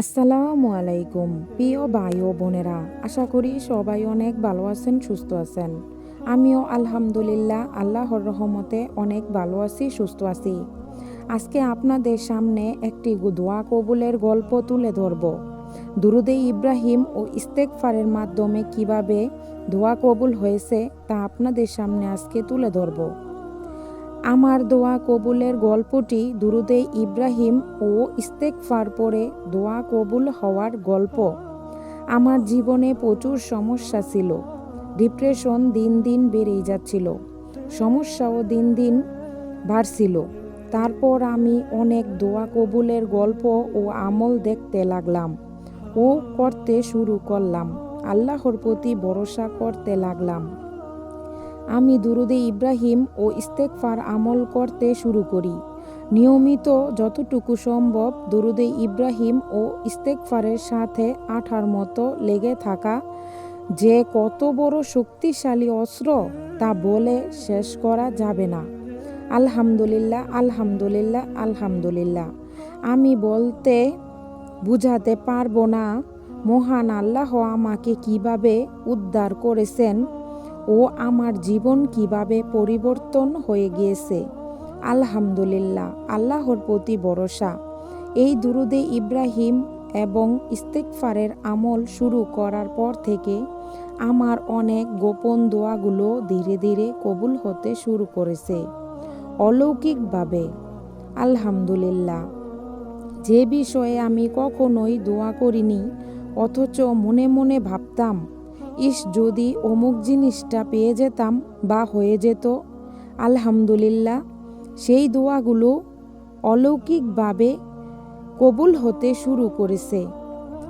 আসসালামু আলাইকুম, প্রিয় ভাই ও বোনেরা, আশা করি সবাই অনেক ভালো আছেন, সুস্থ আছেন। আমিও আলহামদুলিল্লাহ আল্লাহর রহমতে অনেক ভালো আছি, সুস্থ আছি। আজকে আপনাদের সামনে একটি দোয়া কবুলের গল্প তুলে ধরব। দুরুদে ইব্রাহিম ও ইস্তেকফারের মাধ্যমে কীভাবে দোয়া কবুল হয়েছে তা আপনাদের সামনে আজকে তুলে ধরব। আমার দোয়া কবুলের গল্পটি দুরুদে ইব্রাহিম ও ইস্তেকফার পরে দোয়া কবুল হওয়ার গল্প। আমার জীবনে প্রচুর সমস্যা ছিল। ডিপ্রেশন দিন দিন বেড়েই যাচ্ছিল। সমস্যাও দিন দিন বাড়ছিল। তারপর আমি অনেক দোয়া কবুলের গল্প ও আমল দেখতে লাগলাম ও করতে শুরু করলাম। আল্লাহর প্রতি ভরসা করতে লাগলাম। আমি দুরুদে ইব্রাহিম ও ইস্তেকফার আমল করতে শুরু করি। নিয়মিত যতটুকু সম্ভব দুরুদে ইব্রাহিম ও ইস্তেকফারের সাথে আঠার মতো লেগে থাকা। যে কত বড় শক্তিশালী অস্ত্র তা বলে শেষ করা যাবে না। আলহামদুলিল্লাহ আলহামদুলিল্লাহ আলহামদুলিল্লাহ। আমি বলতে বুঝাতে পারব না, মহান আল্লাহ আমাকে কীভাবে উদ্ধার করেছেন। ও আমার জীবন কীভাবে পরিবর্তন হয়ে গিয়েছে। আলহামদুলিল্লাহ, আল্লাহর প্রতি ভরসা। এই দুরুদে ইব্রাহিম এবং ইস্তেকফারের আমল শুরু করার পর থেকে আমার অনেক গোপন দোয়াগুলো ধীরে ধীরে কবুল হতে শুরু করেছে। অলৌকিকভাবে। আলহামদুলিল্লাহ। যে বিষয়ে আমি কখনোই দোয়া করিনি, অথচ মনে মনে ভাবতাম ইস, যদি অমুক জিনিসটা পেয়ে যেতাম বা হয়ে যেত। আলহামদুলিল্লাহ, সেই দোয়াগুলো অলৌকিকভাবে কবুল হতে শুরু করেছে।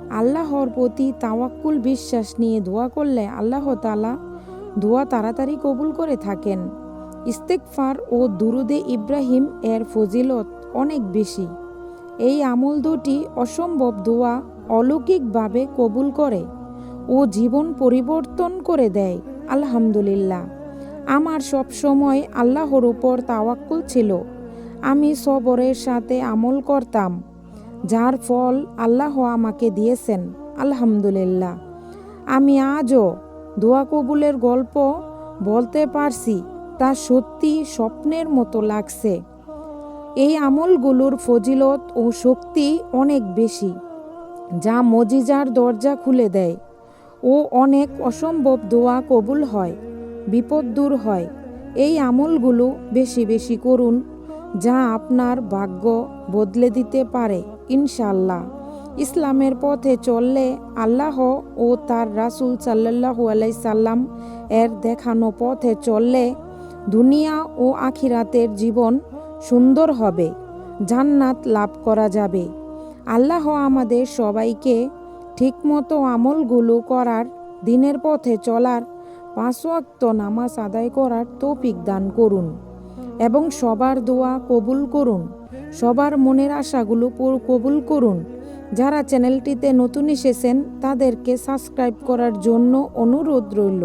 আল্লাহর প্রতি তাওয়াক্কুল বিশ্বাস নিয়ে দোয়া করলে আল্লাহ তালা দোয়া তাড়াতাড়ি কবুল করে থাকেন। ইস্তেকফার ও দুরুদে ইব্রাহিম এর ফজিলত অনেক বেশি। এই আমল দুটি অসম্ভব দোয়া অলৌকিকভাবে কবুল করে। ও জীবন পরিবর্তন করে দেয়, আলহামদুলিল্লাহ। আমার সব সময় আল্লাহর উপর তাওয়াক্কুল ছিল। আমি সবরের সাথে আমল করতাম, যার ফল আল্লাহ আমাকে দিয়েছেন, আলহামদুলিল্লাহ। আমি আজও দোয়া কবুলের গল্প বলতে পারছি, তা সত্যি স্বপ্নের মতো লাগছে। এই আমলগুলোর ফজিলত ও শক্তি অনেক বেশি, যা মজিজার দরজা খুলে দেয়। ও অনেক অসম্ভব দোয়া কবুল হয়, বিপদ দূর হয়। এই আমলগুলো বেশি বেশি করুন, যা আপনার ভাগ্য বদলে দিতে পারে ইনশাল্লাহ ইসলামের পথে চললে আল্লাহ ও তার রাসুল সাল্লাহু আলাই সাল্লাম এর দেখানো পথে চললে দুনিয়া ও আখিরাতের জীবন সুন্দর হবে, জান্নাত লাভ করা যাবে। আল্লাহ আমাদের সবাইকে ঠিকমতো আমলগুলো করার, দিনের পথে চলার পাঁচ ওয়াক্ত নামাজ আদায় করার তৌফিক দান করুন এবং সবার দোয়া কবুল করুন। সবার মনের আশাগুলো কবুল করুন। যারা চ্যানেলটিতে নতুন এসেছেন, তাদেরকে সাবস্ক্রাইব করার জন্য অনুরোধ রইল।